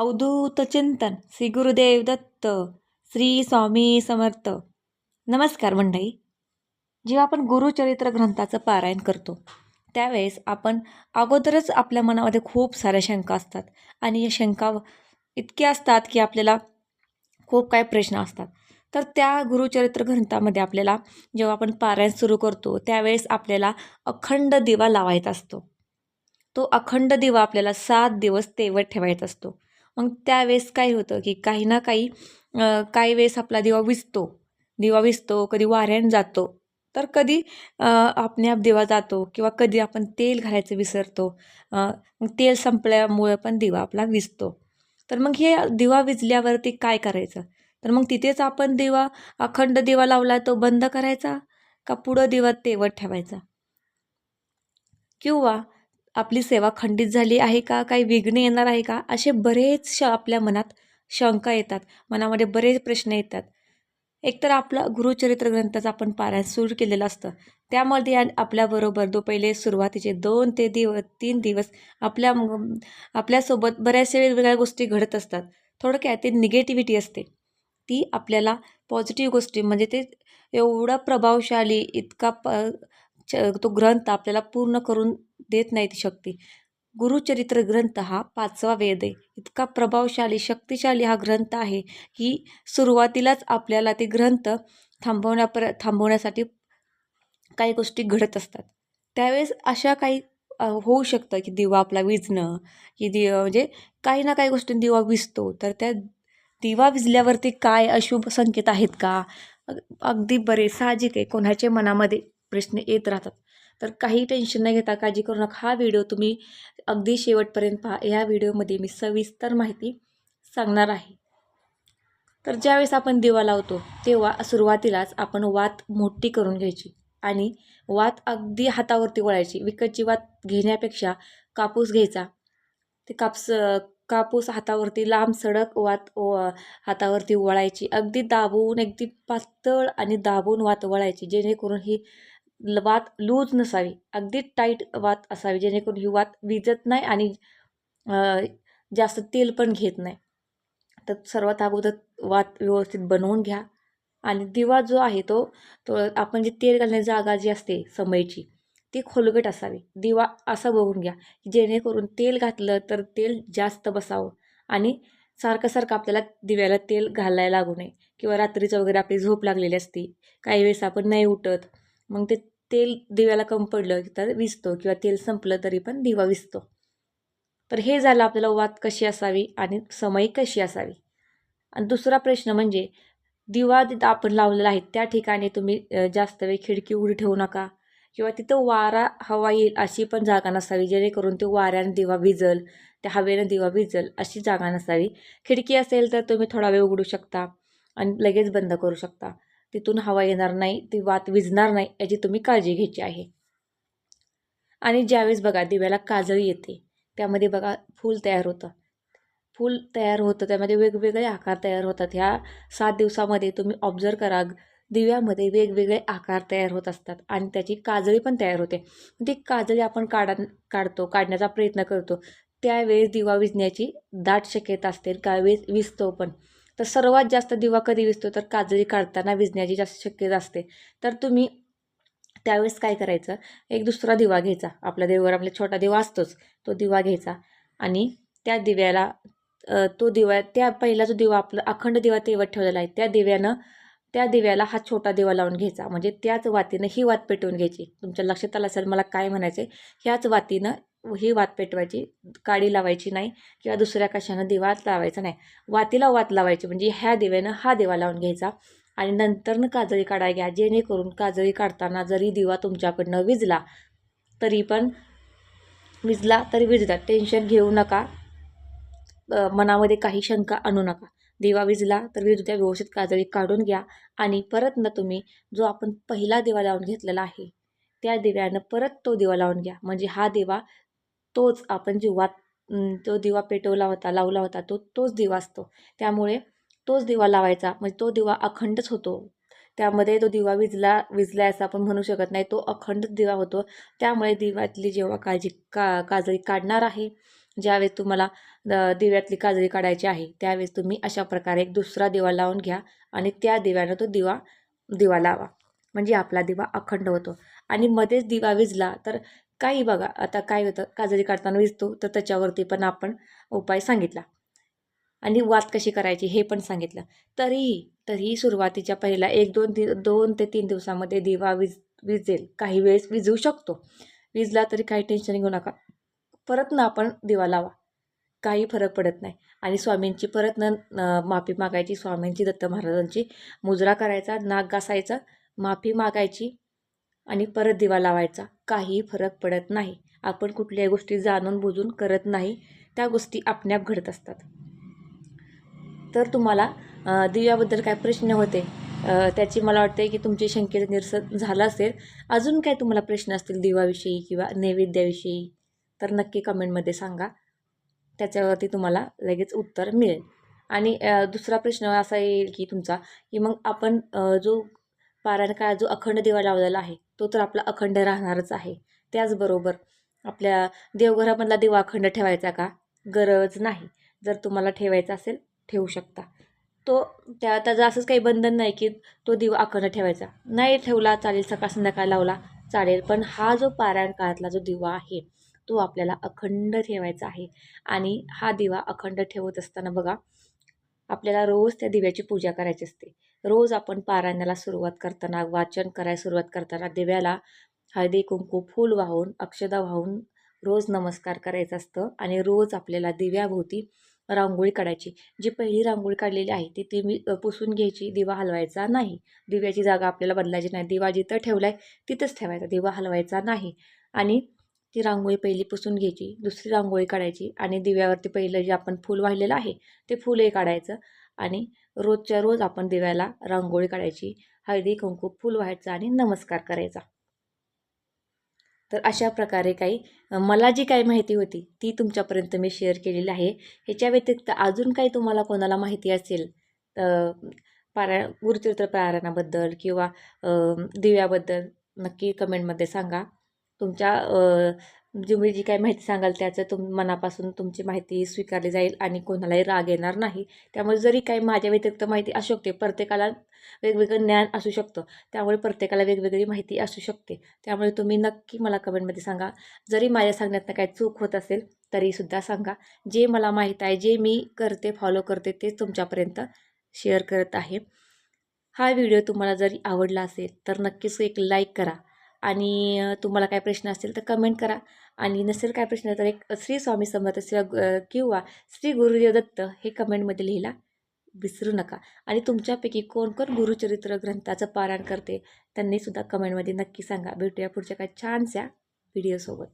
अवधूत चिंतन श्री गुरुदेव दत्त श्री स्वामी समर्थ. नमस्कार मंडळी. जेव्हा आपण गुरुचरित्र ग्रंथाचं पारायण करतो त्यावेळेस आपण अगोदरच आपल्या मनामध्ये खूप साऱ्या शंका असतात आणि या शंका इतक्या असतात की आपल्याला खूप काय प्रश्न असतात. तर त्या गुरुचरित्र ग्रंथामध्ये आपल्याला जेव्हा आपण पारायण सुरू करतो त्यावेळेस आपल्याला अखंड दिवा लावायचा असतो. तो अखंड दिवा आपल्याला सात दिवस तेवत ठेवायचा असतो. मग त्यावेळेस काय होतं की काही ना काही काही वेळेस आपला दिवा विजतो दिवा विजतो कधी वाऱ्यान जातो. तर कधी आपल्या दिवा जातो किंवा कधी आपण तेल घालायचं विसरतो मग तेल संपल्यामुळे पण दिवा आपला विजतो तर मग हे दिवा विजल्यावरती काय करायचं? तर मग तिथेच आपण दिवा अखंड दिवा लावला तो बंद करायचा का पुढं दिवा तेवत ठेवायचा? किंवा आपली सेवा खंडित झाली आहे का? काही विघ्न येणार आहे का? असे बरेच श आपल्या मनात शंका येतात. मनामध्ये बरेच प्रश्न येतात. एकतर आपला गुरुचरित्र ग्रंथाचं आपण पारायण सुरू केलेलं असतं. त्यामध्ये आपल्याबरोबर दो पहिले सुरुवातीचे दोन ते दिवस तीन दिवस आपल्या आपल्यासोबत बऱ्याचशा वेगवेगळ्या गोष्टी घडत असतात. थोडक्यात ते निगेटिव्हिटी असते. ती आपल्याला पॉझिटिव्ह गोष्टी म्हणजे ते एवढा प्रभावशाली इतका प तो ग्रंथ आपल्याला पूर्ण करून देत नाही ती शक्ती. गुरुचरित्र ग्रंथ हा पाचवा वेद आहे. इतका प्रभावशाली शक्तिशाली हा ग्रंथ आहे की सुरुवातीलाच आपल्याला ते ग्रंथ थांबवण्यापर थांबवण्यासाठी काही गोष्टी घडत असतात. त्यावेळेस अशा काही होऊ शकतं की दिवा आपला विजणं की दि म्हणजे काही ना काही गोष्टी दिवा विजतो तर त्या दिवा विजल्यावरती काय अशुभ संकेत आहेत का? अगदी बरे साहजिक आहे कोणाच्या मनामध्ये. प्रश्न येत राहतात. तर काही टेन्शन न घेता काळजी करू नका. हा व्हिडिओ तुम्ही अगदी शेवटपर्यंत पहा. ह्या व्हिडिओमध्ये मी सविस्तर माहिती सांगणार आहे. तर ज्यावेळेस आपण दिवा लावतो तेव्हा सुरुवातीलाच आपण वात मोठी करून घ्यायची आणि वात अगदी हातावरती वळायची. विकतची वात घेण्यापेक्षा कापूस घ्यायचा. ते कापस कापूस हातावरती लांब सडक वात हातावरती वळायची. अगदी दाबून अगदी पातळ आणि दाबून वात वळायची जेणेकरून ही वात लूज नसावी. अगदी टाईट वात असावी जेणेकरून ही वात विजत नाही आणि जास्त तेल पण घेत नाही. तर सर्वात अगोदर वात व्यवस्थित बनवून घ्या. आणि दिवा जो आहे तो तो आपण जे तेल घालण्याची जागा जी असते समयची ती खोलगट असावी. दिवा असा बघून घ्या जेणेकरून तेल घातलं तर तेल जास्त बसावं आणि सारखं सारखं आपल्याला दिव्याला तेल घालायला लागू नये. किंवा रात्रीचं वगैरे आपली झोप लागलेली असते काही वेळेस आपण नाही उठत मग ते तेल दिव्याला कम पडलं तर विजतो किंवा तेल संपलं तरी पण दिवा विजतो तर हे झालं आपल्याला वात कशी असावी आणि समय कशी असावी? आणि दुसरा प्रश्न म्हणजे दिवा जिथं आपण लावलेला आहे त्या ठिकाणी तुम्ही जास्त वेळ खिडकी उघडी ठेवू नका किंवा तिथं वारा हवा येईल अशी पण जागा नसावी जेणेकरून ते वाऱ्यानं दिवा विजल त्या हवेनं दिवा विजल अशी जागा नसावी. खिडकी असेल तर तुम्ही थोडा वेळ उघडू शकता आणि लगेच बंद करू शकता. तिथून हवा येणार नाही ती वात विजणार नाही याची तुम्ही काळजी घ्यायची आहे. आणि ज्यावेळेस बघा दिव्याला काजळी येते त्यामध्ये बघा फूल तयार होतं. फूल तयार होतं त्यामध्ये वेगवेगळे आकार तयार होतात. ह्या सात दिवसामध्ये तुम्ही ऑब्झर्व करा दिव्यामध्ये वेगवेगळे आकार तयार होत असतात आणि त्याची काजळी पण तयार होते. ती काजळी आपण काढा काढतो काढण्याचा प्रयत्न करतो. त्यावेळेस दिवा विजण्याची दाट शक्यता असते त्यावेळेस विजतो पण. तर सर्वात जास्त दिवा कधी विजतो तर काजळी काढताना विजण्याची जास्त शक्यता असते. तर तुम्ही त्यावेळेस काय करायचं? एक दुसरा दिवा घ्यायचा. आपल्या देवावर आपला छोटा दिवा असतोच. तो दिवा घ्यायचा. आणि त्या दिव्याला तो दिवा त्या पहिला जो दिवा आपला अखंड दिवा तेवत ठेवलेला आहे त्या दिव्यानं त्या दिव्याला हा छोटा दिवा लावून घ्यायचा. म्हणजे त्याच वातीनं ही वात पेटवून घ्यायची. तुमच्या लक्षात आलं असेल मला काय म्हणायचं आहे ह्याच वातीनं ही वात पेटवायची. काडी लावायची नाही किंवा दुसऱ्या कशानं दिवा लावायचा नाही. वातीला वात लावायची. म्हणजे ह्या दिव्यानं हा दिवा लावून घ्यायचा. आणि नंतरनं काजळी काढाय घ्या. जेणेकरून काजळी काढताना जरी दिवा तुमच्याकडनं विजला तरी पण विजला तरी विजला टेन्शन घेऊ नका. मनामध्ये काही शंका आणू नका. दिवा विजला तर विजू व्यवस्थित काजळी काढून घ्या आणि परत न तुम्ही जो आपण पहिला दिवा लावून घेतलेला आहे त्या दिव्यानं परत तो दिवा लावून घ्या. म्हणजे हा दिवा तोच आपण जीवात तो दिवा पेटवला होता लावला होता तो तोच दिवा असतो. त्यामुळे तोच दिवा लावायचा म्हणजे तो दिवा अखंडच होतो. त्यामध्ये तो दिवा विजला विजला असं आपण म्हणू शकत नाही तो अखंडच दिवा होतो. त्यामुळे दिवातली जेव्हा काळजी का काजळी काढणार आहे ज्यावेळेस तुम्हाला द- दिव्यातली काजळी काढायची आहे त्यावेळेस तुम्ही अशा प्रकारे एक दुसरा दिवा लावून घ्या आणि त्या दिव्यानं तो दिवा दिवा लावा. म्हणजे आपला दिवा अखंड होतो. आणि मध्येच दिवा विजला तर काही बघा आता काय होतं काजळी काढताना विजतो तर त्याच्यावरती पण आपण उपाय सांगितला. आणि वात कशी करायची हे पण सांगितलं. तरीही तरीही सुरुवातीच्या पहिला एक दोन दि दोन ते तीन दिवसामध्ये दिवा विज विजेल. काही वेळेस विजवू शकतो. विजला तरी काही टेन्शन घेऊ नका. परत ना आपण दिवा लावा. काही फरक पडत नाही. आणि स्वामींची परत न माफी मागायची स्वामींची दत्त महाराजांची मुजरा करायचा नाक घासायचा माफी मागायची आणि परत दिवा लावायचा. काही फरक पडत नाही. आपण कुठल्याही गोष्टी जाणून बुजून करत नाही. त्या गोष्टी आपण्याप घडत असतात. तर तुम्हाला दिव्याबद्दल काय प्रश्न होते? त्याची मला वाटते की तुमचे शंकेचं निरसन झालं असेल. अजून काय तुम्हाला प्रश्न असतील दिवाविषयी किंवा नैवेद्याविषयी? तर नक्की कमेंटमध्ये सांगा. त्याच्यावरती तुम्हाला लगेच उत्तर मिळेल. आणि दुसरा प्रश्न असा येईल की तुमचा की मग आपण जो पारायण काळ जो अखंड दिवा लावलेला आहे तो तर आपला अखंड राहणारच आहे. त्याचबरोबर आपल्या देवघरामधला दिवा अखंड ठेवायचा का? गरज नाही. जर तुम्हाला ठेवायचा असेल ठेवू शकता. तो त्या त्याचं असंच काही बंधन नाही की तो दिवा अखंड ठेवायचा. नाही ठेवला चालेल सकाळ संध्याकाळ लावला चालेल. पण हा जो पारायण काळातला जो दिवा आहे तो आपल्याला अखंड ठेवायचा आहे. आणि हा दिवा अखंड ठेवत असताना बघा आपल्याला रोज त्या दिव्याची पूजा करायची असते. रोज आपण पारायणाला सुरुवात करताना वाचन करायला सुरुवात करताना दिव्याला हळदी कुंकू फूल वाहून अक्षदा वाहून रोज नमस्कार करायचं असतं आणि रोज आपल्याला दिव्याभोवती रांगोळी काढायची. जी पहिली रांगोळी काढलेली आहे ती ती मी पुसून घ्यायची दिवा हलवायचा नाही. दिव्याची जागा आपल्याला बदलायची नाही. दिवा जिथं ठेवला आहे तिथंच ठेवायचा. दिवा हलवायचा नाही. आणि ती रांगोळी पहिली पुसून घ्यायची दुसरी रांगोळी काढायची आणि दिव्यावरती पहिलं जे आपण फूल वाहिलेलं आहे ते फुलही काढायचं आणि रोजच्या रोज आपण दिव्याला रांगोळी काढायची हळदी कुंकू फूल व्हायचं आणि नमस्कार करायचा. तर अशा प्रकारे काही मला जी काही माहिती होती ती तुमच्यापर्यंत मी शेअर केलेली आहे. ह्याच्या व्यतिरिक्त अजून काही तुम्हाला कोणाला माहिती असेल अ, पारायण गुरुचरित्र पारायणाबद्दल किंवा दिव्याबद्दल नक्की कमेंटमध्ये सांगा. तुमच्या तुम्ही जी काही माहिती सांगाल त्याचं तुम मनापासून तुमची माहिती स्वीकारली जाईल आणि कोणालाही राग येणार नाही. त्यामुळे जरी काही माझ्या व्यतिरिक्त माहिती असू शकते प्रत्येकाला वेगवेगळं ज्ञान असू शकतं. त्यामुळे प्रत्येकाला वेगवेगळी माहिती असू शकते. त्यामुळे तुम्ही नक्की मला कमेंटमध्ये सांगा. जरी माझ्या सांगण्यातनं काही चूक होत असेल तरीसुद्धा सांगा. जे मला माहीत आहे जे मी करते फॉलो करते तेच तुमच्यापर्यंत शेअर करत आहे. हा व्हिडिओ तुम्हाला जरी आवडला असेल तर नक्कीच एक लाईक करा. आणि तुम्हाला काय प्रश्न असतील तर कमेंट करा. आणि नसेल काय प्रश्न तर एक श्री स्वामी समर्थ किंवा किंवा श्री गुरुदेव दत्त हे कमेंटमध्ये लिहिला. विसरू नका. आणि तुमच्यापैकी कोण कोण गुरुचरित्र ग्रंथाचं पारायण करते त्यांनीसुद्धा कमेंटमध्ये नक्की सांगा. भेटूया पुढच्या काय छानशा व्हिडिओसोबत